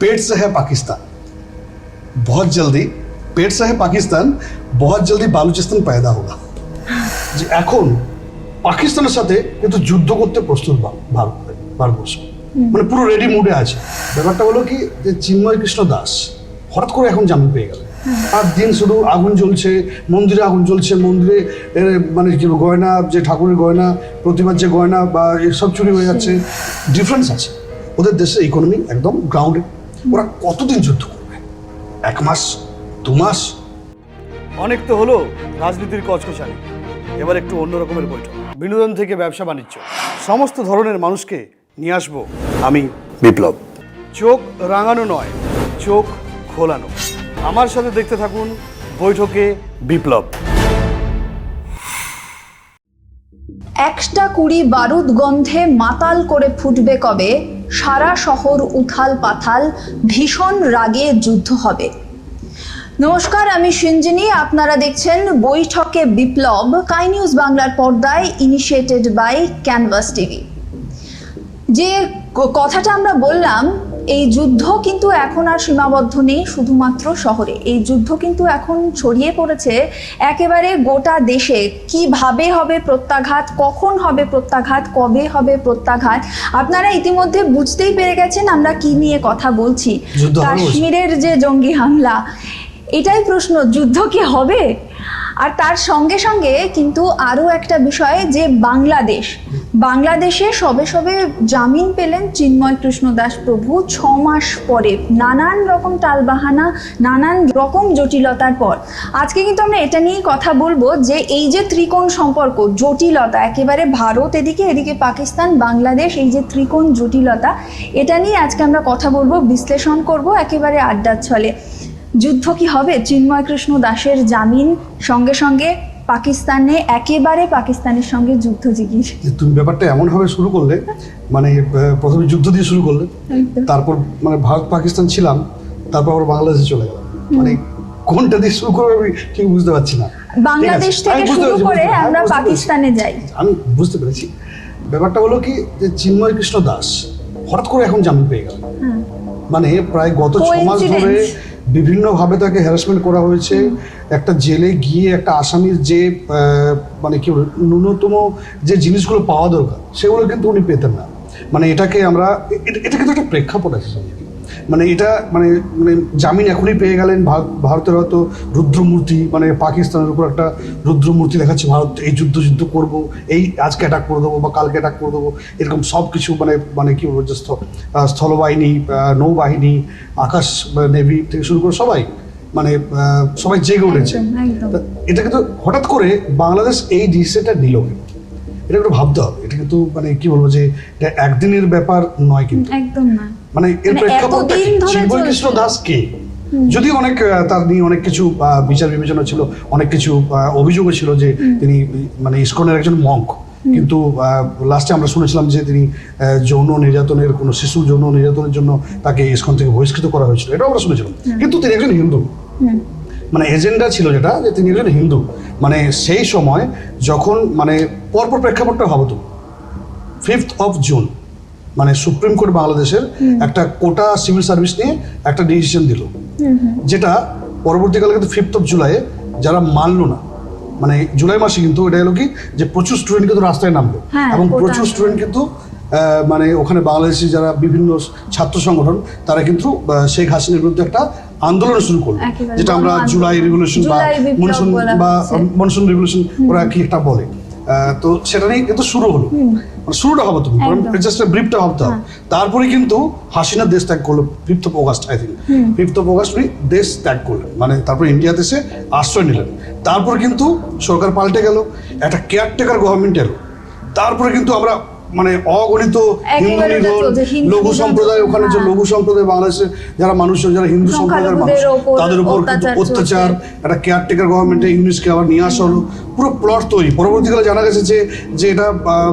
पेट से है पाकिस्तान बहुत जल्दी पेट से है পাকিস্তান बहुत जल्दी বালুচিস্তান पैदा होगा যে এখন পাকিস্তানের সাথে কিন্তু যুদ্ধ করতে প্রস্তুত ভা- ভারত ভারতবর্ষ মানে পুরো রেডি মুডে আছে ব্যাপারটা হলো কি যে চিন্ময় কৃষ্ণ দাস হঠাৎ করে এখন জামিন পেয়ে গেল আর দিন শুধু আগুন জ্বলছে মন্দিরে আগুন জ্বলছে মন্দিরে এর মানে কি বলবো, গয়না যে ঠাকুরের গয়না প্রতিমার যে গয়না বা এসব চুরি হয়ে যাচ্ছে ডিফারেন্স আছে ওদের দেশের ইকোনমি একদম গ্রাউন্ডে ওরা কতদিন যুদ্ধ করবে? এক মাস? দু মাস? অনেক তো হলো রাজনীতির কচকচানি। এবার একটু অন্য রকমের বৈঠক। বিনোদন থেকে ব্যবসা বাণিজ্য। সমস্ত ধরনের মানুষকে নিয়ে আসব আমি বিপ্লব। চোখ রাঙানো নয় চোখ খোলানো। আমার সাথে দেখতে থাকুন বৈঠকে বিপ্লব। একটা কুড়ি বারুদ গন্ধে মাতাল করে ফুটবে কবে? সারা শহর উথাল পাথাল, ভীষণ রাগে যুদ্ধ হবে। নমস্কার, আমি সিঞ্জিনী। আপনারা দেখছেন বৈঠকে বিপ্লব। কাই নিউজ বাংলার পর্দায় ইনিশিয়েটেড বাই ক্যানভাস টিভি যে কথাটা আমরা বললাম এই যুদ্ধ কিন্তু এখন আর সীমাবদ্ধ নেই শুধুমাত্র শহরে। এই যুদ্ধ কিন্তু এখন ছড়িয়ে পড়েছে একেবারে গোটা দেশে। কীভাবে হবে প্রত্যাঘাত কখন হবে প্রত্যাঘাত কবে হবে প্রত্যাঘাত আপনারা ইতিমধ্যে বুঝতেই পেরে গেছেন আমরা কি নিয়ে কথা বলছি। কাশ্মীরের যে জঙ্গি হামলা এটাই প্রশ্ন যুদ্ধ কি হবে? আর তার সঙ্গে সঙ্গে কিন্তু আরও একটা বিষয় যে বাংলাদেশ, বাংলাদেশে সবে সবে জামিন পেলেন চিন্ময় কৃষ্ণ দাস প্রভু ছ মাস পরে, নানান রকম টালবাহানা, নানান রকম জটিলতার পর। আজকে কিন্তু আমরা এটা নিয়েই কথা বলব যে এই যে ত্রিকোণ সম্পর্ক, জটিলতা, একেবারে ভারত এদিকে এদিকে পাকিস্তান, বাংলাদেশ, এই যে ত্রিকোণ জটিলতা, এটা নিয়ে আজকে আমরা কথা বলব, বিশ্লেষণ করব, একেবারে আড্ডার ছলে। যুদ্ধ কি হবে? চিন্ময় কৃষ্ণ দাসের জামিন সঙ্গে সঙ্গে পাকিস্তানে একেবারে পাকিস্তানের সঙ্গে যুদ্ধ জিগির। তুমি ব্যাপারটা এমনভাবে শুরু করলে মানে প্রথমে যুদ্ধ দিয়ে শুরু করলে তারপর মানে ভারত পাকিস্তান ছিলাম তারপর আবার বাংলাদেশে চলে গেলাম। মানে কোনটা দিয়ে শুরু করবে আমি ঠিক বুঝতে পারছি না। বাংলাদেশ থেকে শুরু করে আমরা পেরেছি। পাকিস্তানে যাই। আমি বুঝতে পেরেছি। ব্যাপারটা হলো কি যে চিন্ময় কৃষ্ণ দাস হঠাৎ করে এখন জামিন পেয়ে গেল। হ্যাঁ। মানে প্রায় গত ছ মাস ধরে. বিভিন্নভাবে তাকে হ্যারাসমেন্ট করা হয়েছে একটা জেলে গিয়ে একটা আসামির যে মানে কি ন্যূনতম যে জিনিসগুলো পাওয়া দরকার, সেগুলো কিন্তু উনি পেতেন না মানে এটাকে আমরা এটা কিন্তু একটা প্রেক্ষাপট আছে। মানে এটা মানে মানে জামিন এখনই পেয়ে গেলেন ভারত- ভারতের হয়তো রুদ্রমূর্তি মানে পাকিস্তানের উপর একটা রুদ্রমূর্তি দেখাচ্ছে ভারত এই যুদ্ধ যুদ্ধ করব এই আজকে অ্যাটাক করে দেবো বা কালকে অ্যাটাক করে দেবো এরকম সব কিছু মানে মানে কি বলব যে স্থ- স্থলবাহিনী নৌবাহিনী আকাশ নেভি থেকে শুরু করে সবাই মানে সবাই জেগে উঠেছে একদম। তা এটা কিন্তু হঠাৎ করে বাংলাদেশ এই ডিসিশনটা নিল? এটা একটু ভাবতে হবে এটা কিন্তু মানে কি বলব যে এটা একদিনের ব্যাপার নয় কিন্তু একদম না মানে এর মানে চিন্ময় চলছে। কৃষ্ণ দাস কে? যদি অনেক তার নিয়ে অনেক কিছু বিচার বিবেচনা ছিল অনেক কিছু অভিযোগও ছিল যে তিনি মানে ইসকনের একজন মঙ্ক কিন্তু লাস্টে আমরা শুনেছিলাম যে তিনি যৌন নির্যাতনের কোনো শিশু যৌন নির্যাতনের জন্য তাকে ইসকন থেকে বহিষ্কৃত করা হয়েছিল। এটাও আমরা শুনেছিলাম। কিন্তু তিনি একজন হিন্দু। মানে এজেন্ডা ছিল যেটা যে তিনি একজন হিন্দু। মানে সেই সময় যখন মানে পরপর প্রেক্ষাপটটা ভাবো তুমি ফিফথ অফ জুন মানে সুপ্রিম কোর্ট বাংলাদেশের একটা কোটা সিভিল সার্ভিস নিয়ে একটা ডিসিশন দিল। যেটা পরবর্তীকালে কিন্তু ফিফথ অফ জুলাই যারা মানলো না মানে জুলাই মাসে কিন্তু এটা হলো কি যে প্রচুর স্টুডেন্ট কিন্তু রাস্তায় নামলো হ্যাঁ, এবং প্রচুর স্টুডেন্ট কিন্তু মানে ওখানে বাংলাদেশি যারা বিভিন্ন ছাত্র সংগঠন তারা কিন্তু শেখ হাসিনার বিরুদ্ধে একটা আন্দোলন শুরু করল। যেটা আমরা জুলাই রেভলিউশন বা মনসুন বা মনসুন রেভলিউশন ওরা কি একটা বলে। তো সেটা নিয়ে কিন্তু শুরু হলো। শুরুটা হবে তুমি জাস্ট ব্রিফটা ভাবতে হবে তারপরে কিন্তু হাসিনা দেশ ত্যাগ করল fifth of August I think fifth of August উনি দেশ ত্যাগ করলেন মানে তারপরে ইন্ডিয়াতে এসে আশ্রয় নিলেন। তারপর কিন্তু সরকার পাল্টে গেল একটা কেয়ারটেকার গভর্নমেন্ট এলো। তারপরে কিন্তু আমরা মানে অগণিত হিন্দু লঘু সম্প্রদায় ওখানে যে হ্যাঁ। লঘু সম্প্রদায় বাংলাদেশে যারা মানুষ যারা হিন্দু সম্প্রদায়ের মানুষ তাদের উপর অত্যাচার একটা কেয়ারটেকার গভর্নমেন্টে ইংলিশকে আবার নিয়ে আসা হলো। পুরো প্লট তৈরি। পরবর্তীকালে জানা গেছে যে যে এটা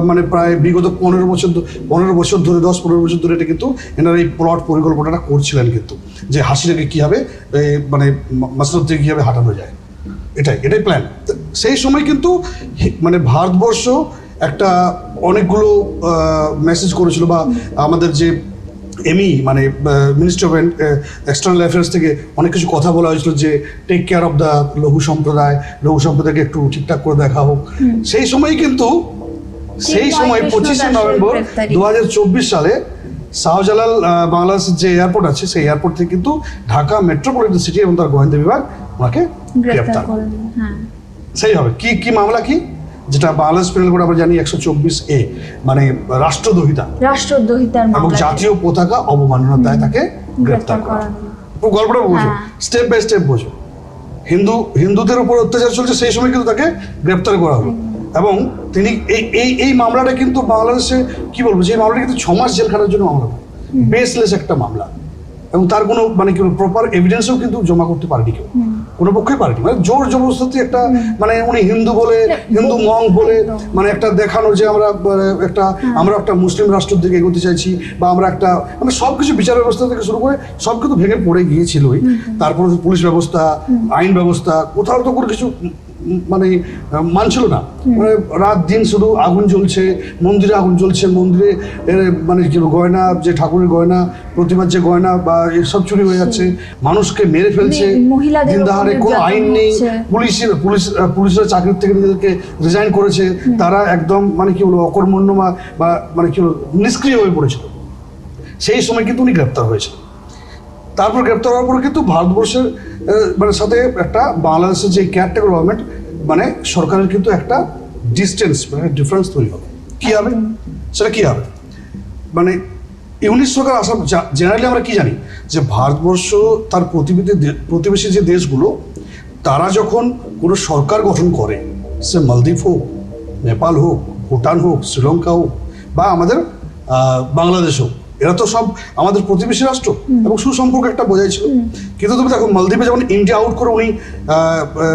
মানে প্রায় বিগত পনেরো বছর পনেরো বছর ধরে দশ পনেরো বছর ধরে এটা কিন্তু এনারা এই প্লট পরিকল্পনাটা করছিলেন কিন্তু। যে হাসিনাকে কীভাবে মানে মাসরত থেকে কীভাবে হাঁটানো যায়। এটাই এটাই প্ল্যান সেই সময় কিন্তু মানে ভারতবর্ষ একটা অনেকগুলো মেসেজ করেছিল বা আমাদের যে এমি মানে মিনিস্ট্রি অফ এক্সটার্নাল অ্যাফেয়ার্স থেকে অনেক কিছু কথা বলা হয়েছিল যে টেক কেয়ার অফ দ্য লঘু সম্প্রদায় লঘু সম্প্রদায়কে একটু ঠিকঠাক করে দেখা হোক। সেই সময় কিন্তু সেই সময় পঁচিশে নভেম্বর। দু চব্বিশ সালে শাহজালাল আহ, বাংলাদেশের যে এয়ারপোর্ট আছে সেই এয়ারপোর্ট থেকে কিন্তু ঢাকা মেট্রোপলিটন সিটি এবং তার গোয়েন্দা বিভাগ ওনাকে গ্রেফতার গ্রেপ্তার। হ্যাঁ। সেই হবে। কি কি মামলা কি? যেটা বাংলাদেশ পেনাল কোড আমরা জানি একশো চব্বিশ এ মানে রাষ্ট্রদ্রোহিতা। রাষ্ট্রদ্রোহিতার এবং জাতীয় পতাকা অবমাননার দায় তাকে গ্রেপ্তার গ্রেফতার করা। গল্পটা বোঝো। হ্যাঁ। স্টেপ বাই স্টেপ বোঝো। হিন্দু হিন্দুদের উপর অত্যাচার চলছে সেই সময় কিন্তু তাকে গ্রেপ্তার করা হলো। এবং তিনি এই এই এই মামলাটা কিন্তু বাংলাদেশে কি বলব যে মামলাটা কিন্তু ছ মাস জেল খাটার জন্য মামলা। বেসলেস একটা মামলা। এবং তার কোনো মানে কি প্রপার এভিডেন্সও কিন্তু জমা করতে পারেনি কেউ। কোনো পক্ষই পারেনি। মানে জোর জবরদস্তি একটা মানে উনি হিন্দু বলে হিন্দু মং বলে মানে একটা দেখানো যে আমরা মানে একটা আমরা একটা মুসলিম রাষ্ট্রের দিকে এগোতে চাইছি বা আমরা একটা মানে সব কিছু বিচার ব্যবস্থা থেকে শুরু করে সব কিছু ভেঙে পড়ে গিয়েছিলই। তারপর পুলিশ ব্যবস্থা আইন ব্যবস্থা কোথাও তো কোনো কিছু মানে মানছিল না। মানে রাত দিন শুধু আগুন জ্বলছে মন্দিরে আগুন জ্বলছে মন্দিরে মানে গয়না যে ঠাকুরের গয়না প্রতিমার যে গয়না বা এসব চুরি হয়ে যাচ্ছে মানুষকে মেরে ফেলছে মে- মহিলাদের দিন দাহারে উপর কোনো আইন নেই পুলিশের পুলিশ পুলিশের চাকরি থেকে নিজেদেরকে রিজাইন করেছে তারা একদম মানে কি বলব অকর্মণ্য বা- মানে কি বলব নিষ্ক্রিয় হয়ে পড়েছিল। সেই সময় কিন্তু উনি গ্রেপ্তার হয়েছে তারপর গ্রেপ্তার হওয়ার পরে কিন্তু ভারতবর্ষের মানে সাথে একটা বাংলাদেশের যে কেয়ারটেকার গভর্নমেন্ট মানে সরকারের কিন্তু একটা ডিস্টেন্স মানে ডিফারেন্স তৈরি হবে। কী হবে? সেটা কী হবে? মানে ইউনিট সরকার আসা জেনারেলি আমরা কি জানি? যে ভারতবর্ষ তার প্রতিবেশী প্রতিবেশী যে দেশগুলো, তারা যখন কোনো সরকার গঠন করে, সে মালদ্বীপ হোক, নেপাল হোক, ভুটান হোক, শ্রীলঙ্কা হোক, বা আমাদের বাংলাদেশ হোক এরা তো সব আমাদের প্রতিবেশী রাষ্ট্র এবং সুসম্পর্ক একটা বোঝাই ছিল। কিন্তু তুমি দেখো মালদ্বীপে যখন ইন্ডিয়া আউট করে উনি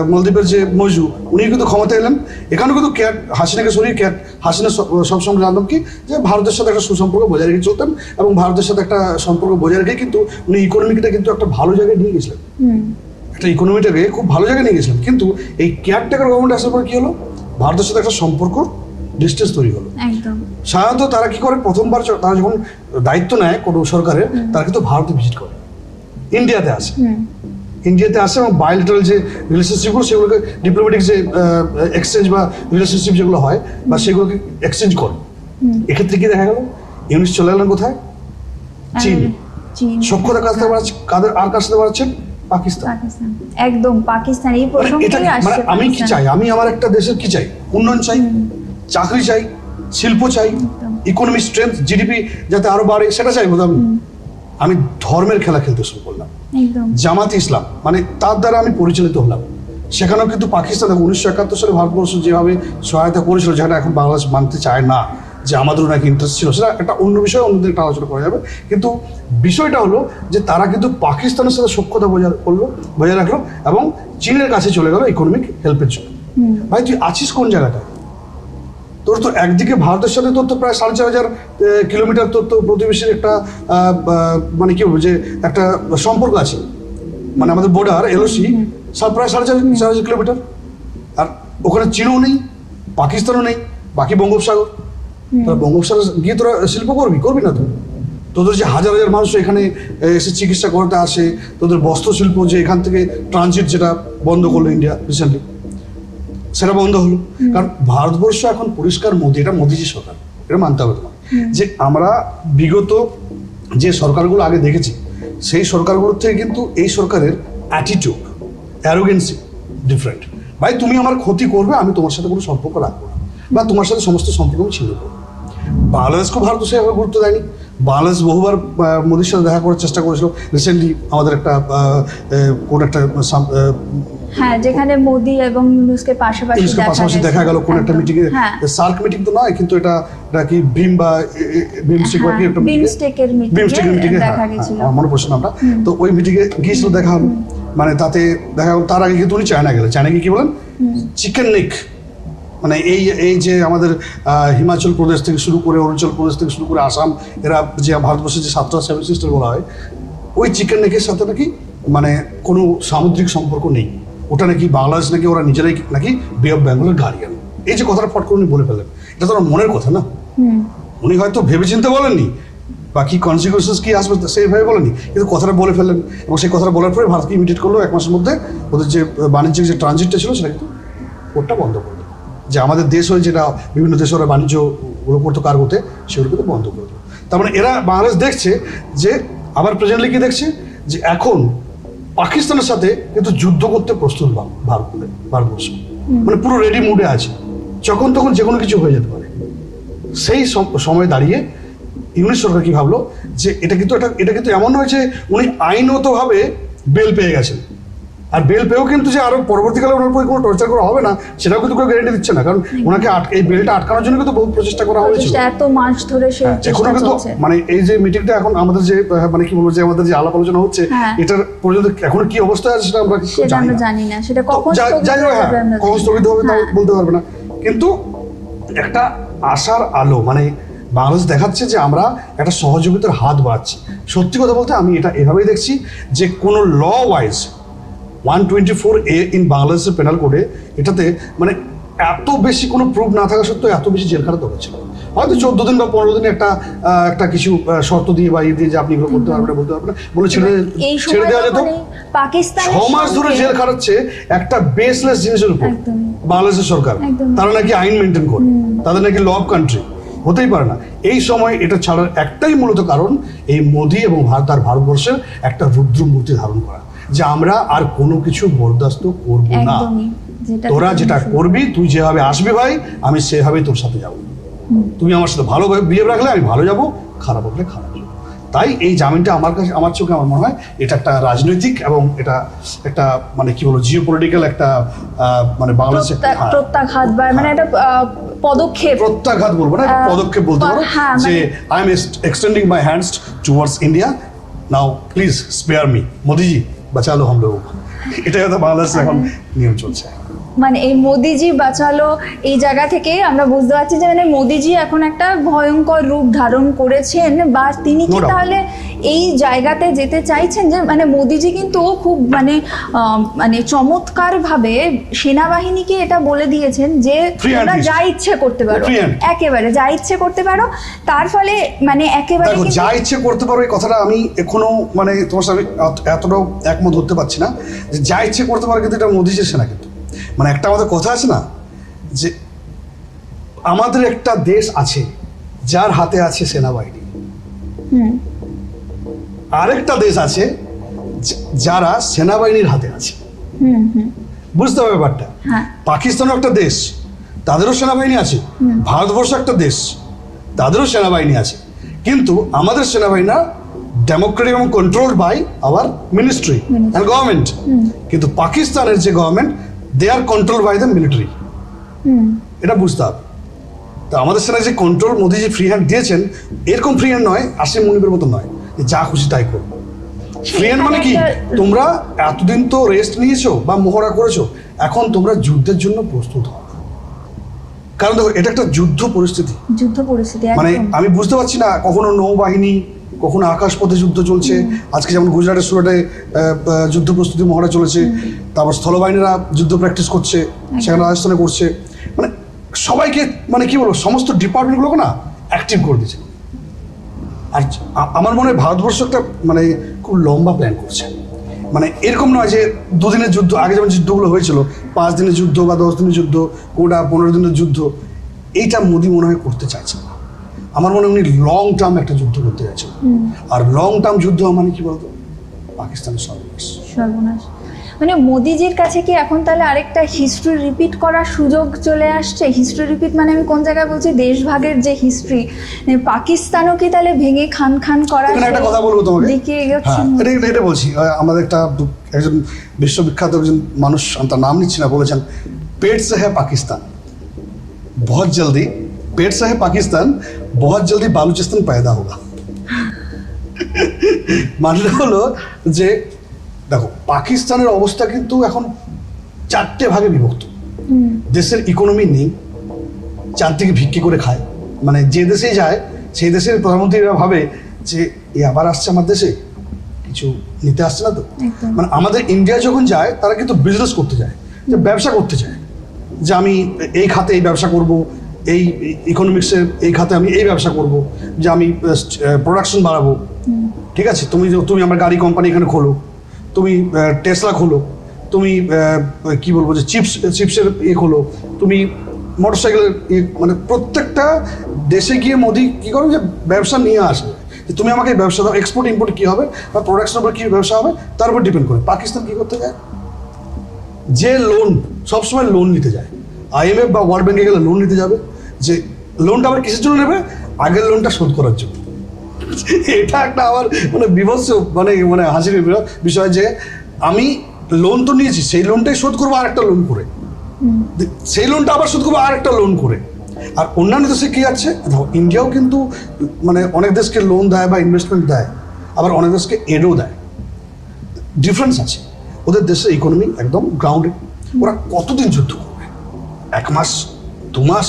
মালদ্বীপের যে মজু উনি কিন্তু ক্ষমতা এলেন। এখানেও কিন্তু ক্যাট হাসিনাকে সরিয়ে ক্যাট হাসিনা সব- সবসময় জানতাম কি? যে ভারতের সাথে একটা সুসম্পর্ক বজায় রেখে চলতেন এবং ভারতের সাথে একটা সম্পর্ক বজায় রেখে কিন্তু উনি ইকোনমিকটা কিন্তু একটা ভালো জায়গায় নিয়ে গেছিলেন। একটা ইকোনমিটাকে খুব ভালো জায়গায় নিয়ে গেছিলেন। কিন্তু এই কেয়ারটেকার গভর্নমেন্ট আসার পর কি হলো? ভারতের সাথে একটা সম্পর্ক ডিস্টেন্স তৈরি হলো। সাধারণত তারা কি করে? প্রথমবার তারা যখন দায়িত্ব নেয় কোনো সরকারের তারা কিন্তু ভারতে ভিজিট করে। ইন্ডিয়াতে আসে। ইন্ডিয়াতে আসে এবং বায়োলিটারাল যে রিলেশনশিপগুলো সেগুলোকে ডিপ্লোমেটিক যে এক্সচেঞ্জ বা রিলেশনশিপ যেগুলো হয় বা সেগুলোকে এক্সচেঞ্জ করে। এক্ষেত্রে কি দেখা গেল? ইউনিস চলে গেলেন কোথায়? চীন। সক্ষতার কাছ থেকে কাদের আর কাছ থেকে বাড়াচ্ছেন? পাকিস্তান। একদম পাকিস্তান। এই মানে মানে আমি কি চাই? আমি আমার একটা দেশের কি চাই? উন্নয়ন চাই? চাকরি চাই শিল্প চাই ইকোনমি স্ট্রেংথ জিডিপি যাতে আরও বাড়ে সেটা চাই তো আমি। আমি ধর্মের খেলা খেলতে শুরু করলাম। জামাত ইসলাম মানে তার দ্বারা আমি পরিচালিত হলাম। সেখানেও কিন্তু পাকিস্তান উনিশশো একাত্তর সালে ভারতবর্ষ যেভাবে সহায়তা করেছিল যেটা এখন বাংলাদেশ মানতে চায় না যে আমাদেরও নাকি ইন্টারেস্ট ছিল সেটা একটা অন্য বিষয় অন্যদের একটা আলোচনা করা যাবে। কিন্তু বিষয়টা হলো যে তারা কিন্তু পাকিস্তানের সাথে সক্ষতা বজায় করল বজায় রাখল এবং চীনের কাছে চলে গেল ইকোনমিক হেল্পের জন্য। ভাই তুই আছিস কোন জায়গাটায়? তোর তো একদিকে ভারতের সাথে তোর তো প্রায় সাড়ে চার হাজার কিলোমিটার তোর তো প্রতিবেশীর একটা মানে কি বলব যে একটা সম্পর্ক আছে। মানে আমাদের বর্ডার এলওসি প্রায় সাড়ে চার চার হাজার কিলোমিটার। আর ওখানে চীনও নেই পাকিস্তানও নেই বাকি বঙ্গোপসাগর। তাহলে বঙ্গোপসাগর গিয়ে তোরা শিল্প করবি করবি না তো? তোদের যে হাজার হাজার মানুষ এখানে এসে চিকিৎসা করতে আসে তোদের বস্ত্র শিল্প যে এখান থেকে ট্রানজিট যেটা বন্ধ করল ইন্ডিয়া রিসেন্টলি সেটা বন্ধ হলো। কারণ ভারতবর্ষ এখন পরিষ্কার মোদি এটা মোদিজি সরকার এটা মানতে হবে তোমার যে আমরা বিগত যে সরকারগুলো আগে দেখেছি সেই সরকারগুলোর থেকে কিন্তু এই সরকারের অ্যাটিটিউড অ্যারোগেন্সি ডিফারেন্ট ভাই তুমি আমার ক্ষতি করবে আমি তোমার সাথে কোনো সম্পর্ক রাখব না। বা তোমার সাথে সমস্ত সম্পর্ক আমি ছিঁড়ে দেবো বাংলাদেশকেও ভারত সেভাবে গুরুত্ব দেয়নি। বাংলাদেশ বহুবার মোদির সাথে দেখা করার চেষ্টা করেছিল। রিসেন্টলি আমাদের একটা কোন একটা হ্যাঁ যেখানে মোদি এবং ইউনুসকে পাশাপাশি দেখা পাশাপাশি দেখা গেল কোন একটা। মিটিং এ। হ্যাঁ। সার্ক মিটিং তো নয় কিন্তু এটা এটা কি ভীম বা বিমস্টেক বা কি একটা হ্যাঁ, বিমস্টেকের meeting বিমস্টেকের মিটিং দেখা গেছিল। মনে পড়ছে আমরা। তো ওই মিটিং এ গিয়েছিল দেখা হলো। মানে তাতে দেখা গেল তার আগে কিন্তু উনি চায়না গেলেন। চায়না গিয়ে কি বলেন? চিকেন নেক মানে এই এই যে আমাদের হিমাচল প্রদেশ থেকে শুরু করে অরুণাচল প্রদেশ থেকে শুরু করে আসাম এরা যে ভারতবর্ষের যে সাতটা সেভেন সিস্টার বলা হয় ওই চিকেন নেকের সাথে নাকি মানে কোনো সামুদ্রিক সম্পর্ক নেই। ওটা নাকি বাংলাদেশ নাকি ওরা নিজেরাই নাকি বে অফ বেঙ্গলের গার্ডিয়ান এই যে কথাটা ফট করে উনি বলে ফেলেন এটা তো মনের কথা না? উনি হয়তো ভেবে ভেবেচিন্তে বলেননি বাকি কনসিকুয়েন্সেস কি আসবে সেইভাবে বলেনি কিন্তু কথাটা বলে ফেললেন এবং সেই কথাটা বলার পরে ভারতকে ইমিডিয়েট করল এক মাসের মধ্যে। ওদের যে বাণিজ্যিক যে ট্রানজিটটা ছিল সেটা কিন্তু ওটা বন্ধ করল যে আমাদের দেশ হয়ে যেটা বিভিন্ন দেশে ওরা বাণিজ্যগুলো করতো কার্গোতে সেগুলো কিন্তু বন্ধ করে দিল। তার মানে এরা বাংলাদেশ দেখছে যে আবার প্রেজেন্টলি কি দেখছে? যে এখন পাকিস্তানের সাথে কিন্তু যুদ্ধ করতে প্রস্তুত ভারতবর্ষ। মানে পুরো রেডি মুডে আছে। যখন তখন যে কোনো কিছু হয়ে যেতে পারে। সেই সম- সময় দাঁড়িয়ে ইংলিশ সরকার কি ভাবলো? যে এটা কিন্তু এটা এটা কিন্তু এমন হয়েছে উনি আইনগতভাবে বেল পেয়ে গেছেন। আর বেল পেয়েও কিন্তু যে আরও পরবর্তীকালে ওনার উপরে কোনো টর্চার করা হবে না সেটাও কিন্তু কেউ গ্যারেন্টি দিচ্ছে না। কারণ ওনাকে এই বেলটা আটকানোর জন্য কিন্তু বহু প্রচেষ্টা করা প্রচেষ্টা এত মাস ধরে হ্যাঁ, এখনও কিন্তু মানে এই যে মিটিংটা এখন আমাদের যে মানে কি বলব যে আমাদের যে আলাপ আলোচনা হচ্ছে হ্যাঁ। এটার পর্যন্ত এখনও কি অবস্থায় আছে সেটা আমরা জানি না। সেটা কখন হয়ে কখন স্থগিত হবে তাও। বলতে পারবে না। কিন্তু একটা আশার আলো মানে বাংলাদেশ দেখাচ্ছে যে আমরা একটা সহযোগিতার হাত বাড়াচ্ছি। সত্যি কথা বলতে আমি এটা এভাবেই দেখছি যে কোনো law wise one twenty four A in বাংলাদেশের পেনাল কোডে এটাতে মানে এত বেশি কোনো প্রুফ না থাকা সত্ত্বেও এত বেশি জেল খাটা দরকার ছিল হয়তো চোদ্দ দিন বা পনেরো দিন একটা একটা কিছু শর্ত দিয়ে বা ইয়ে দিয়ে যে আপনি এগুলো করতে পারবেন না, বলতে পারবেন না। বলে ছেড়ে ছেড়ে দেওয়া যেত। পাকিস্তান ছ মাস ধরে জেল খাটাচ্ছে একটা বেসলেস জিনিসের উপর। বাংলাদেশের সরকার। তারা নাকি আইন মেনটেন করে। তাদের নাকি ল অফ কান্ট্রি হতেই পারে না। এই সময় এটা ছাড়ার একটাই মূলত কারণ এই মোদি এবং ভারত আর ভারতবর্ষের একটা রুদ্র মূর্তি ধারণ করা। যে আমরা আর কোনো কিছু বরদাস্ত করব না। তোরা যেটা করবি তুই যেভাবে আসবি ভাই আমি সেভাবে তোর সাথে যাব। তুমি আমার সাথে ভালো বিহেভ রাখলে আমি ভালো যাব খারাপ হলে খারাপ তাই এই জামিনটা আমার কাছে আমার চোখে আমার মনে হয় এটা একটা রাজনৈতিক এবং এটা একটা মানে কি বলব জিও পলিটিক্যাল একটা মানে বাংলাদেশে হ্যাঁ, প্রত্যাঘাত বা মানে একটা পদক্ষেপ। প্রত্যাঘাত বলব না পদক্ষেপ বলতে পারো হ্যাঁ, যে মানে- I am extending my hands towards India now please spare me Modiji বাঁচালো হম লোক এটাই হয়তো বাংলাদেশে এখন নিয়ম চলছে। মানে এই মোদিজি বাঁচালো এই জায়গা থেকে আমরা বুঝতে পারছি যে মানে মোদিজি এখন একটা ভয়ঙ্কর রূপ ধারণ করেছেন বা তিনি কি তাহলে এই জায়গাতে যেতে চাইছেন যে মানে মোদিজি কিন্তু খুব মানে মানে চমৎকার ভাবে সেনাবাহিনীকে এটা বলে দিয়েছেন যে তোমরা যা ইচ্ছে করতে পারো। একেবারে যা ইচ্ছে করতে পারো। তার ফলে মানে একেবারে যা ইচ্ছে করতে পারো এই কথাটা আমি এখনও মানে তোমার সাথে এতটাও একমত হতে পারছি না যে যা ইচ্ছে করতে পারো কিন্তু এটা মোদিজের সেনা কিন্তু মানে একটা আমাদের কথা আছে না যে আমাদের একটা দেশ আছে যার হাতে আছে সেনাবাহিনী। আরেকটা দেশ আছে যারা সেনাবাহিনীর হাতে আছে। বুঝতে হবে ব্যাপারটা? হ্যাঁ। পাকিস্তানও একটা দেশ তাদেরও সেনাবাহিনী আছে ভারতবর্ষ একটা দেশ তাদেরও সেনাবাহিনী আছে। কিন্তু আমাদের সেনাবাহিনীরা ডেমোক্রেটিক এবং controlled by our ministry and government কিন্তু পাকিস্তানের যে government they are control by the military এটা বুঝতে হবে। তো আমাদের সেনা যে কন্ট্রোল মোদি যে ফ্রি হ্যান্ড দিয়েছেন এরকম ফ্রি হ্যান্ড নয় আসিম মুনিবের মতো নয় যে যা খুশি তাই করব ফ্রি হ্যান্ড মানে কি? তোমরা এতদিন তো রেস্ট নিয়েছো বা মহড়া করেছ এখন তোমরা যুদ্ধের জন্য প্রস্তুত হও। কারণ দেখো এটা একটা যুদ্ধ পরিস্থিতি। যুদ্ধ পরিস্থিতি মানে আমি বুঝতে পারছি না কখনো নৌবাহিনী কখনো আকাশপথে যুদ্ধ চলছে? আজকে যেমন গুজরাটের সুরাটে যুদ্ধ প্রস্তুতি মহড়া চলেছে তারপর স্থলবাহিনীরা যুদ্ধ প্র্যাকটিস করছে সেখানে রাজস্থানে করছে। মানে সবাইকে মানে কি বলব সমস্ত ডিপার্টমেন্টগুলোকে না অ্যাক্টিভ করে দিয়েছে। আর আমার মনে হয় ভারতবর্ষ একটা মানে খুব লম্বা প্ল্যান করছে। মানে এরকম নয় যে দুদিনের যুদ্ধ আগে যেমন যুদ্ধগুলো হয়েছিল পাঁচ দিনের যুদ্ধ বা দশ দিনের যুদ্ধ কোটা পনেরো দিনের যুদ্ধ এইটা মোদী মনে হয় করতে চাইছে না। আমার মনে উনি লং টার্ম একটা যুদ্ধ করতে চাইছেন আর লং টার্ম যুদ্ধ মানে কি বলতো? পাকিস্তানের সর্বনাশ। সর্বনাশ। মানে মোদিজির কাছে কি এখন তাহলে আরেকটা হিস্ট্রি রিপিট করার সুযোগ চলে আসছে? হিস্ট্রি রিপিট মানে আমি কোন জায়গায় বলছি? দেশভাগের যে হিস্ট্রি মানে পাকিস্তানও কি তাহলে ভেঙে খান খান করা একটা কথা বলব তোমাকে? হ্যাঁ, এটা এটা বলছি। আমাদের একটা একজন বিশ্ববিখ্যাত একজন মানুষ তার নাম নিচ্ছি না বলেছেন পেটস হ্যাঁ পাকিস্তান। বহুত জলদি पेट से है पाकिस्तान बहुत जल्दी बालूचिस्तान पैदा होगा মানে হলো যে দেখো পাকিস্তানের অবস্থা কিন্তু এখন চারটে ভাগে বিভক্ত দেশের ইকোনমি নেই চারদিকে ভিক্ষি করে খায় মানে যে দেশেই যায় সেই দেশের প্রধানমন্ত্রীরা ভাবে যে এ আবার আসছে আমার দেশে কিছু নিতে আসছে না তো একদম। মানে আমাদের ইন্ডিয়া যখন যায় তারা কিন্তু বিজনেস করতে যায় যে ব্যবসা করতে চায় যে আমি এই খাতে এই ব্যবসা করব এই ইকোনমিক্সের এই খাতে আমি এই ব্যবসা করব, যে আমি প্রোডাকশন বাড়াবো। ঠিক আছে? তুমি তুমি আমার গাড়ি কোম্পানি এখানে খোলো, তুমি টেসলা খোলো, তুমি কি বলব যে চিপস চিপসের ইয়ে খোলো, তুমি মোটর মোটরসাইকেলের মানে প্রত্যেকটা দেশে গিয়ে মোদি কি করো যে ব্যবসা নিয়ে আসে? যে তুমি আমাকে ব্যবসা দাও এক্সপোর্ট ইম্পোর্ট কী হবে, বা প্রোডাকশনের উপর কী ব্যবসা হবে, তার উপর ডিপেন্ড করে। পাকিস্তান কী করতে যায়? যে লোন সবসময় লোন নিতে যায়। আইএমএফ বা ওয়ার্ল্ড ব্যাঙ্কে গেলে লোন নিতে যাবে। যে লোনটা আবার কিসের জন্য নেবে? আগের লোনটা শোধ করার জন্য। এটা একটা আমার মানে বিভৎস মানে মানে হাসির বিষয় যে আমি লোন তো নিয়েছি সেই লোনটাই শোধ করব আর একটা লোন করে সেই লোনটা আবার শোধ করব আর একটা লোন করে। আর অন্যান্য দেশে কি আছে? দেখো ইন্ডিয়াও কিন্তু মানে অনেক দেশকে লোন দেয় বা ইনভেস্টমেন্ট দেয় আবার অনেক দেশকে এডও দেয়। ডিফারেন্স আছে। ওদের দেশের ইকোনমি একদম গ্রাউন্ডেড ওরা কতদিন যুদ্ধ করবে? এক মাস? দু মাস?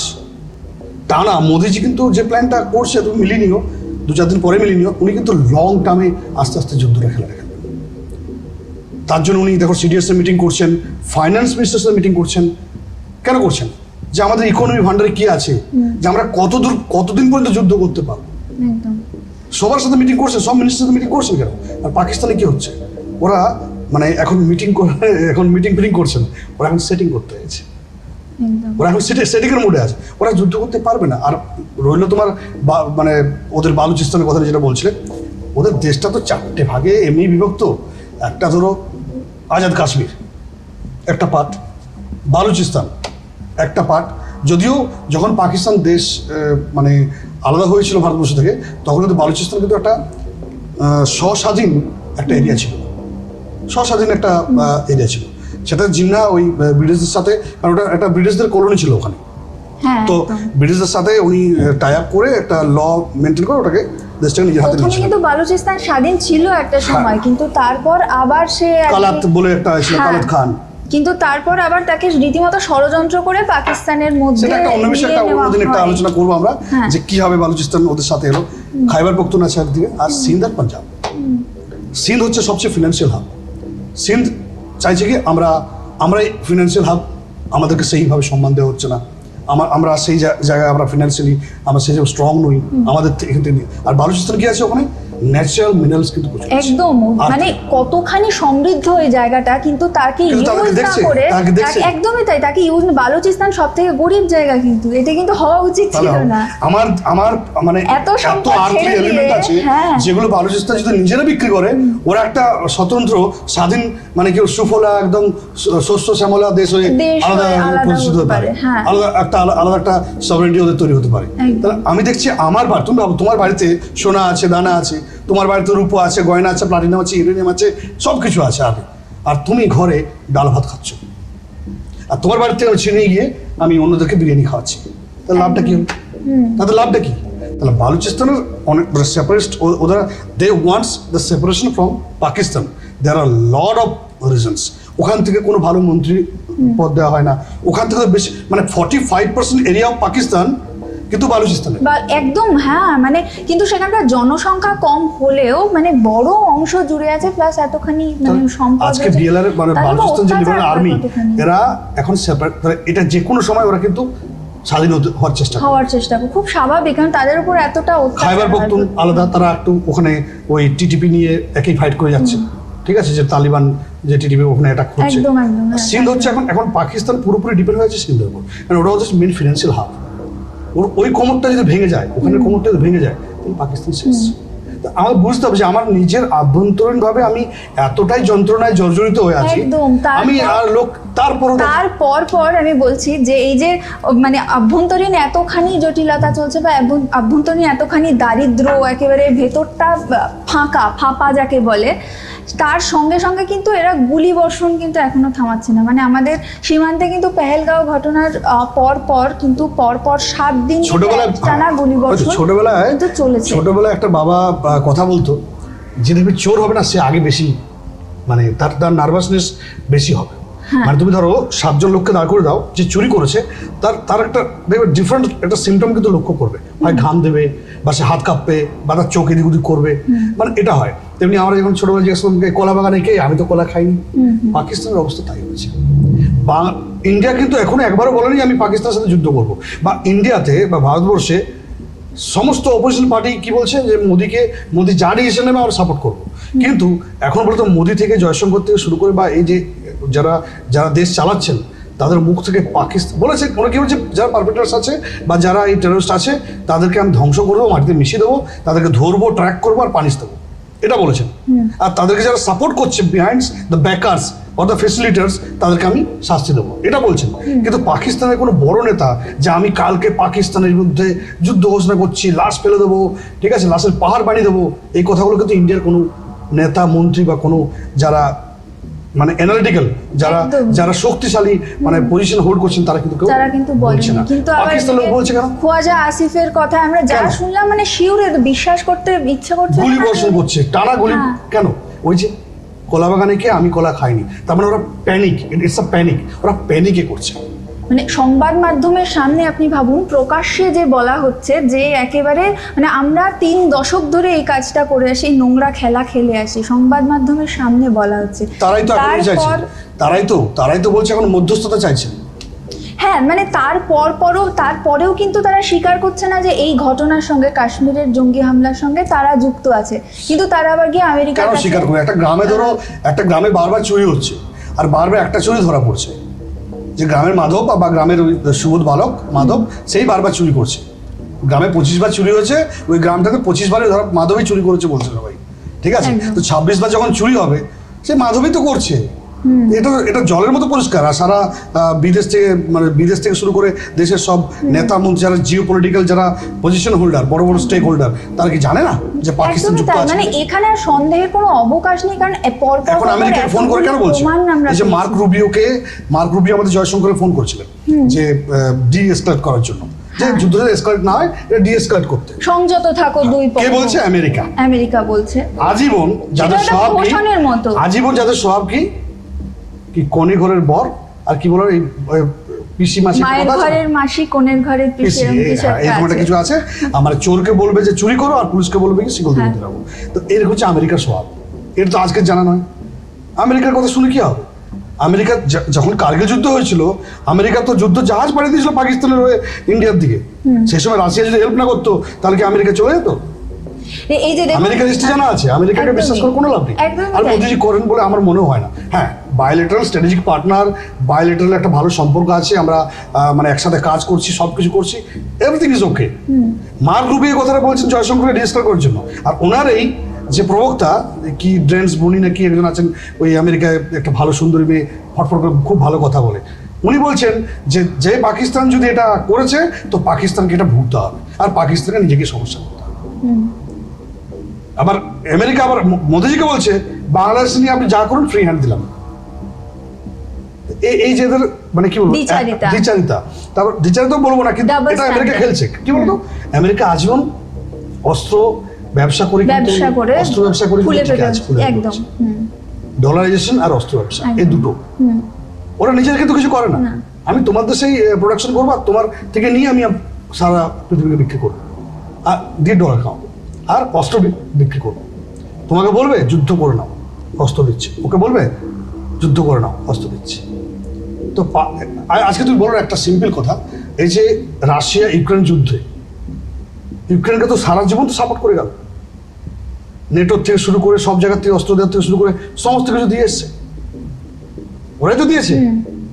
টানা মোদিজি কিন্তু যে প্ল্যানটা করছে তুমি মিলিয়ে নিও দু চার দিন পরে মিলিয়ে নিও উনি কিন্তু লং টার্মে আস্তে আস্তে যুদ্ধটা খেলা খেলবেন তার জন্য উনি দেখো সিডিএস এর মিটিং করছেন ফাইন্যান্স মিনিস্টার্সের মিটিং করছেন। কেন করছেন? যে আমাদের ইকোনমি ভান্ডারে কি আছে? যে আমরা কত দূর কতদিন পর্যন্ত যুদ্ধ করতে পারব? সবার সাথে মিটিং করছেন সব মিনিস্টার মিটিং করছেন কেন? আর পাকিস্তানে কি হচ্ছে? ওরা মানে এখন মিটিং এখন মিটিং ফিটিং করছেন ওরা এখন সেটিং করতে হয়েছে ওরা এখন সেটি সেটিংয়ের মোডে আছে। ওরা যুদ্ধ করতে পারবে না। আর রইল তোমার মানে ওদের বালুচিস্তানের কথা যেটা বলছিলে, ওদের দেশটা তো চারটে ভাগে এমনি বিভক্ত। একটা ধরো আজাদ কাশ্মীর, একটা পার্ট বালুচিস্তান, একটা পার্ট যদিও যখন পাকিস্তান দেশ মানে আলাদা হয়েছিল ভারতবর্ষ থেকে, তখন কিন্তু বালুচিস্তান কিন্তু একটা স্বস্বাধীন একটা এরিয়া ছিল। স্বস্বাধীন একটা এরিয়া ছিল। সেটা জিন্না ওই ব্রিটিশদের সাথে কারণ ওটা একটা ব্রিটিশদের কলোনি ছিল ওখানে। হ্যাঁ তো ব্রিটিশদের সাথে উনি টাই আপ করে একটা ল মেনটেন করে ওটাকে দেশটাকে নিজের হাতে নিয়েছিল। কিন্তু বালুচিস্তান স্বাধীন ছিল একটা সময় কিন্তু তারপর আবার সে কালাত বলে একটা ছিল হ্যাঁ। কালাত খান। কিন্তু তারপর আবার তাকে রীতিমতো ষড়যন্ত্র করে পাকিস্তানের মধ্যে সেটা একটা অন্য বিষয় একটা অন্যদিন একটা আলোচনা করব আমরা হ্যাঁ। যে কীভাবে বালুচিস্তান ওদের সাথে এলো। খাইবার পখতুন একদিকে আর সিন্ধ আর পাঞ্জাব। সিন্ধ হচ্ছে সবচেয়ে ফিনান্সিয়াল হাব সিন্ধ চাইছে কি আমরা আমরা ফিনান্সিয়াল হাব আমাদেরকে সেইভাবে সম্মান দেওয়া হচ্ছে না। আমার আমরা সেই জায়গায় আমরা ফিনান্সিয়ালি আমরা সেই স্ট্রং নই। আমাদের এখান থেকে। আর বালুচিস্তান কি আছে ওখানে? ন্যাচারাল মিনারেলস কিন্তু প্রচুর একদম। মানে কতখানি সমৃদ্ধ এই জায়গাটা কিন্তু তাকে ইউজ না করে একদমই তাই তাকে ইউজ বালুচিস্তান সব থেকে গরিব জায়গা কিন্তু এটা কিন্তু হওয়া উচিত ছিল না। আমার আমার মানে এত সম্পদ আর্থিক এলিমেন্ট আছে হ্যাঁ। যেগুলো বালুচিস্তান যদি নিজেরা বিক্রি করে ওরা একটা স্বতন্ত্র স্বাধীন মানে কি সুফলা একদম শস্য শ্যামলা দেশ হয়ে আলাদা আলাদা প্রতিষ্ঠিত হতে পারে। হ্যাঁ। আলাদা একটা আলাদা একটা সভারেন্টি ওদের তৈরি হতে পারে। তাহলে আমি দেখছি আমার তুমি তোমার বাড়িতে সোনা আছে দানা আছে তোমার বাড়িতে রূপো আছে গয়না আছে প্লাটিনাম আছে ইউরেনিয়াম আছে সব কিছু আছে আগে। আর তুমি ঘরে ডাল ভাত খাচ্ছ। আর তোমার বাড়িতে চিনে গিয়ে আমি অন্যদেরকে বিরিয়ানি খাওয়াচ্ছি। তাহলে লাভটা কি হলো? তাদের লাভটা কি? তাহলে বালুচিস্তানের অনেক সেপারেস্ট ওরা they wants the separation from Pakistan there are lot of reasons ওখান থেকে কোনো ভালো মন্ত্রী পদ দেওয়া হয় না। ওখান থেকে বেশি মানে forty five percent area of Pakistan কিন্তু বালুচিস্তানে। একদম হ্যাঁ মানে কিন্তু সেখানকার জনসংখ্যা কম হলেও মানে বড় অংশ জুড়ে আছে প্লাস এতখানি মানে সম্পদ আজকে বিএলআর মানে বালুচিস্তান যে লিবারেল আর্মি এরা এখন সেপারেট এটা যে কোনো সময় ওরা কিন্তু স্বাধীন হওয়ার চেষ্টা হওয়ার চেষ্টা খুব স্বাভাবিক কারণ তাদের উপর এতটা খাইবার। পখতুন আলাদা তারা একটু ওখানে ওই টিটিপি নিয়ে একই ফাইট করে যাচ্ছে। ঠিক আছে যে তালিবান যে টিটিপি ওখানে অ্যাটাক করছে। হ্যাঁ। সিন্ধ হচ্ছে এখন এখন পাকিস্তান পুরোপুরি ডিপেন্ড হয়েছে সিন্ধের উপর। কারণ ওটা হচ্ছে মেন ফিনান্সিয়াল হাব ওর ওই কোমরটা যদি ভেঙে যায় ওখানে কোমরটা যদি ভেঙে যায় তাহলে পাকিস্তান শেষ। আমার বুঝতে হবে যে আমার নিজের আভ্যন্তরীণ ভাবে আমি এতটাই যন্ত্রণায় জর্জরিত হয়ে আছি। একদম, আমি আর লোক তারপরও তারপর পর আমি বলছি যে এই যে মানে আভ্যন্তরীণ এতখানি জটিলতা চলছে বা আভ্যন্তরীণ এতখানি দারিদ্র একেবারে ভেতরটা ফাঁকা ফাঁপা যাকে বলে তার সঙ্গে সঙ্গে কিন্তু এরা গুলি বর্ষণ কিন্তু এখনও থামাচ্ছে না। মানে আমাদের সীমান্তে কিন্তু পেহেলগাঁও ঘটনার পর পর কিন্তু পর পর সাত দিন ছোটবেলায় টানা গুলি বর্ষণ ছোটবেলায় কিন্তু চলেছে। ছোটবেলায় একটা বাবা কথা বলতো যে দেখবি চোর হবে না সে আগে বেশি মানে তার তার নার্ভাসনেস বেশি হবে। হ্যাঁ। মানে তুমি ধরো সাতজন লোককে দাঁড় করে দাও যে চুরি করেছে তার তার একটা দেখবে ডিফারেন্ট একটা সিমটম কিন্তু লক্ষ্য করবে। হয় ঘাম দেবে বা সে হাত কাঁপবে বা তার চোখ এদিক ওদিক করবে। মানে এটা হয়। তেমনি আমরা যখন ছোটবেলা জিজ্ঞেস করলাম কলা বাগানে কে? আমি তো কলা খাইনি। পাকিস্তানের অবস্থা তাই হয়েছে। বা- ইন্ডিয়া কিন্তু এখনও একবারও বলেনি আমি পাকিস্তানের সাথে যুদ্ধ করব। বা ইন্ডিয়াতে বা ভারতবর্ষে সমস্ত অপোজিশন পার্টি কি বলছে? যে মোদিকে মোদি যা ডিসিশন নেবে আমরা সাপোর্ট করব। কিন্তু এখন পর্যন্ত মোদি থেকে জয়শঙ্কর থেকে শুরু করে বা এই যে যারা যারা দেশ চালাচ্ছেন তাদের মুখ থেকে পাকিস্তান বলেছে ওরা কি বলছে যারা পারপেটার্স আছে বা যারা এই টেরোরিস্ট আছে তাদেরকে আমি ধ্বংস করব মাটিতে মিশিয়ে দেবো তাদেরকে ধরবো ট্র্যাক করব আর পানিশ দেবো। এটা বলেছেন। আর তাদেরকে যারা সাপোর্ট করছে behind the backers or the facilitators তাদেরকে আমি শাস্তি দেবো। এটা বলছেন। কিন্তু পাকিস্তানের কোনো বড় নেতা যে আমি কালকে পাকিস্তানের বিরুদ্ধে যুদ্ধ ঘোষণা করছি লাশ ফেলে দেবো ঠিক আছে লাশের পাহাড় বানিয়ে দেবো এই কথাগুলো কিন্তু ইন্ডিয়ার কোনো নেতা মন্ত্রী বা কোনো যারা মানে অ্যানালিটিক্যাল যারা যারা শক্তিশালী মানে পজিশন হোল্ড করছেন তারা কিন্তু কেউ তারা কিন্তু বলছে না। কিন্তু আবার পাকিস্তান লোক বলছে কেন? খোয়াজা আসিফের কথা আমরা যা শুনলাম মানে শিওরে বিশ্বাস করতে ইচ্ছা করছে গুলি বর্ষণ করছে। টানা গুলি হ্যাঁ। কেন? ওই যে কলা বাগানে খেয়ে আমি কলা খাইনি। তার মানে ওরা প্যানিক ইটস আ প্যানিক ওরা প্যানিকে করছে। মানে সংবাদ মাধ্যমের সামনে আপনি ভাবুন প্রকাশ্যে যে বলা হচ্ছে যে একেবারে মানে আমরা তিন দশক ধরে এই কাজটা করে আসি নোংরা খেলা খেলে আসি সংবাদ মাধ্যমের সামনে বলা হচ্ছে। তারাই তো তারাই তো তারাই তো বলছে এখন মধ্যস্থতা চাইছে। হ্যাঁ মানে তারপর পরও তারপরেও কিন্তু তারা স্বীকার করছে না যে এই ঘটনার সঙ্গে কাশ্মীরের জঙ্গি হামলার সঙ্গে তারা যুক্ত আছে। কিন্তু তারা আবার গিয়ে কাছে স্বীকার করবে? একটা গ্রামে ধরো একটা গ্রামে বারবার চুরি হচ্ছে। আর বারবার একটা চুরি ধরা পড়ছে। যে গ্রামের মাধব বা গ্রামের ওই সুবোধ বালক মাধব সেই বারবার চুরি করছে। গ্রামে পঁচিশ বার চুরি হয়েছে ওই গ্রামটাতে পঁচিশ বারে ধরো মাধবই চুরি করেছে বলছে সবাই ঠিক আছে? তো ছাব্বিশ বার যখন চুরি হবে সে মাধবই তো করছে। এটা এটা জলের মতো পরিষ্কার আর সারা বিদেশ থেকে মানে বিদেশ থেকে শুরু করে দেশের সব নেতা মন্ত্রী যারা জিও পলিটিক্যাল যারা পজিশন হোল্ডার বড় বড় স্টেক হোল্ডার তারা কি জানে না যে পাকিস্তান যুক্ত আছে? মানে এখানে আর সন্দেহের কোনো অবকাশ নেই কারণ পর এখন আমেরিকাকে ফোন করে কেন এতগুলো বলছে এই যে। মার্ক রুবিওকে মার্ক রুবিও আমাদের জয়শঙ্করে ফোন করেছিলেন যে ডি এসকালেট করার জন্য। যে হ্যাঁ। যুদ্ধ এসকালেট না হয় এটা করতে। সংযত থাকো দুই কে বলছে? আমেরিকা। আমেরিকা বলছে। আজীবন যাদের স্বভাব কি? আজীবন যাদের স্বভাব কি? কি কনে ঘরের বর? আর কি বলো এই পিসি মাসি মায়ের ঘরের মাসি ঘরের পিসি এরকম হ্যাঁ, একটা। কিছু আছে। আমার চোরকে বলবে যে চুরি করো আর পুলিশকে বলবে কি শিকল হ্যাঁ। দিতে যাব তো এরকম হচ্ছে আমেরিকার স্বভাব। এটা তো আজকে জানা নয়। আমেরিকার কথা শুনে কি হবে? আমেরিকা যখন কার্গিল যুদ্ধ হয়েছিল আমেরিকা তো যুদ্ধ জাহাজ পাঠিয়ে দিয়েছিল পাকিস্তানের হয়ে ইন্ডিয়ার দিকে। সেই সময় রাশিয়া যদি হেল্প না করতো তাহলে কি আমেরিকা চলে যেত? এই- যে আমেরিকার হিস্ট্রি জানা আছে? আমেরিকাকে বিশ্বাস কোনো লাভ নেই। আর। মোদিজি করেন বলে আমার মনে হয় না। হ্যাঁ বায়োলেটারাল স্ট্র্যাটেজিক পার্টনার বায়োলেটারাল একটা ভালো সম্পর্ক আছে আমরা মানে একসাথে কাজ করছি সব কিছু করছি everything is okay Marco Rubio এই কথাটা বলছেন জয়শঙ্করকে রেজিস্টার করার জন্য। আর ওনার এই যে প্রবক্তা কি ড্রেন্স বনি নাকি একজন আছেন ওই আমেরিকায় একটা ভালো সুন্দরী মেয়ে ফটফট করে খুব ভালো কথা বলে। উনি বলছেন যে যে পাকিস্তান যদি এটা করেছে তো পাকিস্তানকে এটা ভুগতে হবে। আর পাকিস্তানকে নিজেকে সমস্যা করতে হবে। আবার আমেরিকা আবার মোদিজিকে বলছে বাংলাদেশ নিয়ে আপনি যা করুন ফ্রি হ্যান্ড দিলাম। এই যে এদের মানে কি বলব? দ্বিচারিতা। তারপর দ্বিচারিতা বলব না কিন্তু এটা আমেরিকা খেলছে। কি বলতো? আমেরিকা আজীবন অস্ত্র ব্যবসা করে ব্যবসা করে অস্ত্র ব্যবসা করে একদম। ডলারাইজেশন আর অস্ত্র ব্যবসা এই দুটো। ওরা নিজের কিন্তু কিছু করে না। আমি তোমার দেশেই প্রোডাকশন করব আর তোমার থেকে নিয়ে আমি সারা পৃথিবীকে বিক্রি করব। আর দিয়ে ডলার খাওয়াবো। আর অস্ত্র বিক্রি করব তোমাকে বলবে যুদ্ধ করে নাও অস্ত্র দিচ্ছে। ওকে বলবে যুদ্ধ করে নাও অস্ত্র দিচ্ছে। তো আজকে তুমি বলো একটা সিম্পল কথা এই যে রাশিয়া ইউক্রেন যুদ্ধে ইউক্রেনকে তো সারা জীবন তো সাপোর্ট করে গেল। নেটোর থেকে শুরু করে সব জায়গার থেকে অস্ত্র দেওয়ার থেকে শুরু করে সমস্ত কিছু দিয়ে এসছে। ওরাই তো দিয়েছে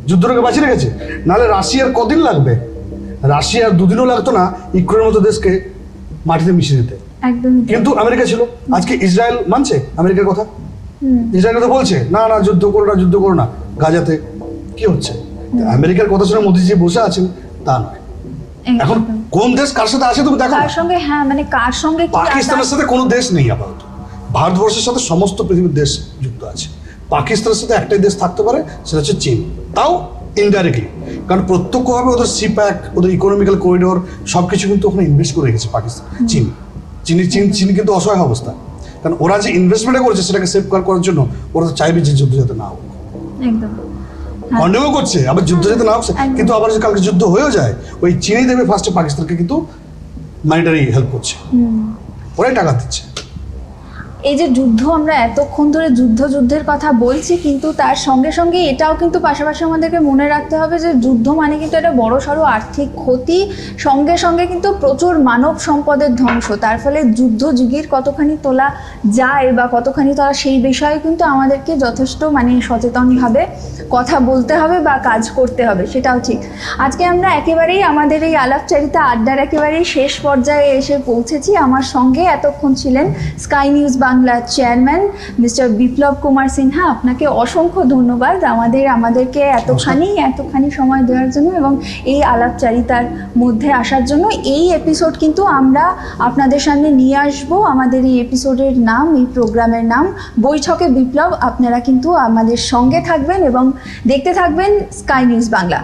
যুদ্ধটাকে বাঁচিয়ে রেখেছে। নাহলে রাশিয়ার কদিন লাগবে? রাশিয়ার দুদিনও লাগতো না ইউক্রেনের মতো দেশকে মাটিতে মিশিয়ে দিতে। কিন্তু আমেরিকা ছিল। আজকে ইসরায়েল মানছে আমেরিকার কথা? ইসরায়েল তো বলছে না না যুদ্ধ করো না যুদ্ধ করো না গাজাতে কি হচ্ছে? আমেরিকার কথা শুনে মোদিজি বসে আছেন তা নয়। এখন কোন দেশ কার সাথে আছে তুমি দেখো কার সঙ্গে? হ্যাঁ মানে কার সঙ্গে পাকিস্তানের সাথে কোনো দেশ নেই আপাতত। ভারতবর্ষের সাথে সমস্ত পৃথিবীর দেশ যুক্ত আছে। পাকিস্তানের সাথে একটাই দেশ থাকতে পারে সেটা হচ্ছে চীন। তাও ইনডাইরেক্টলি কারণ প্রত্যক্ষভাবে ওদের সিপ্যাক ওদের ইকোনমিক্যাল করিডোর সব কিছু কিন্তু ওখানে ইনভেস্ট করে রেখেছে পাকিস্তান চীন। চীনি চিন চিনি কিন্তু অসহায় অবস্থা। কারণ ওরা যে ইনভেস্টমেন্টটা করেছে সেটাকে সেভ করার জন্য ওরা তো চাইবে যে যুদ্ধ যাতে না হোক। একদম। কন্ডেমও করছে আবার যুদ্ধ যাতে না হোক কিন্তু আবার কালকে যুদ্ধ হয়েও যায় ওই চিনি দেবে ফার্স্টে পাকিস্তানকে কিন্তু মানিটারি হেল্প করছে। ওরাই টাকা দিচ্ছে। এই যে যুদ্ধ আমরা এতক্ষণ ধরে যুদ্ধ যুদ্ধের কথা বলছি, কিন্তু তার সঙ্গে সঙ্গে এটাও কিন্তু পাশাপাশি আমাদেরকে মনে রাখতে হবে যে যুদ্ধ মানে কিন্তু একটা বড় সড়ো আর্থিক ক্ষতি, সঙ্গে সঙ্গে কিন্তু প্রচুর মানব সম্পদের ধ্বংস। তার ফলে যুদ্ধ যুগের কতখানি তোলা যায় বা কতখানি তোলা সেই বিষয়ে কিন্তু আমাদেরকে যথেষ্ট মানে সচেতনভাবে কথা বলতে হবে বা কাজ করতে হবে, সেটাও ঠিক। আজকে আমরা একেবারেই আমাদের এই আলাপচারিতা আড্ডার একেবারেই শেষ পর্যায়ে এসে পৌঁছেছি। আমার সঙ্গে এতক্ষণ ছিলেন স্কাই নিউজ বাংলার চেয়ারম্যান মিস্টার বিপ্লব কুমার সিনহা, আপনাকে অসংখ্য ধন্যবাদ আমাদের, আমাদেরকে এতখানি এতখানি সময় দেওয়ার জন্য এবং এই আলাপচারিতার মধ্যে আসার জন্য। এই এপিসোড কিন্তু আমরা আপনাদের সামনে নিয়ে আসব। আমাদের এই এপিসোডের নাম, এই প্রোগ্রামের নাম, বৈঠকে বিপ্লব। আপনারা কিন্তু আমাদের সঙ্গে থাকবেন এবং দেখতে থাকবেন স্কাই নিউজ বাংলা।